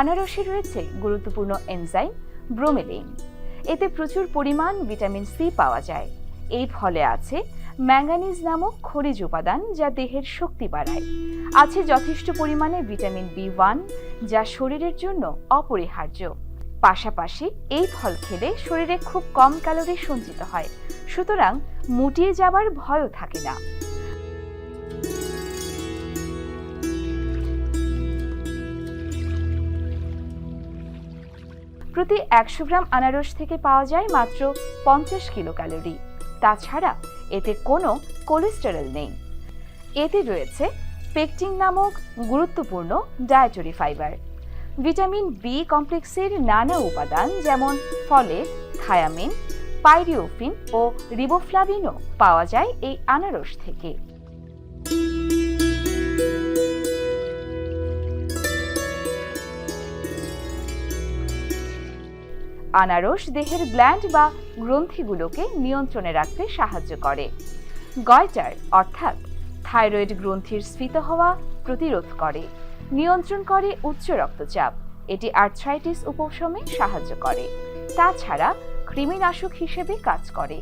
আনারসে রয়েছে গুরুত্বপূর্ণ enzyme bromelain এতে প্রচুর পরিমাণ ভিটামিন সি পাওয়া যায়। এই ফলে আছে ম্যাঙ্গানিজ নামক খনিজ উপাদান যা দেহের শক্তি বাড়ায়। আছে যথেষ্ট পরিমাণে ভিটামিন বি ওয়ান যা শরীরের জন্য অপরিহার্য। পাশাপাশি এই ফল খেলে শরীরে খুব কম ক্যালোরি সঞ্চিত হয়। সুতরাং মুটিয়ে যাবার ভয়ও থাকে না। প্রতি একশো গ্রাম আনারস থেকে পাওয়া যায় মাত্র পঞ্চাশ কিলো ক্যালোরি তাছাড়া এতে কোনো কোলেস্টেরল নেই। এতে রয়েছে পেকটিন নামক গুরুত্বপূর্ণ ডায়েটরি ফাইবার। ভিটামিন বি কমপ্লেক্সের নানা উপাদান যেমন ফলেট, থায়ামিন, পাইরিওফিন ও রিবোফ্লাভিনও পাওয়া যায় এই আনারস থেকে। আনারস দেহের গ্ল্যান্ড বা গ্রন্থিগুলোকে নিয়ন্ত্রণে রাখতে সাহায্য করে। গয়টার অর্থাৎ থাইরয়েড গ্রন্থির স্ফীত হওয়া প্রতিরোধ করে, নিয়ন্ত্রণ করে উচ্চ রক্তচাপ। এটি আর্থ্রাইটিস উপশমে সাহায্য করে। তাছাড়া কৃমিনাশক হিসেবে কাজ করে।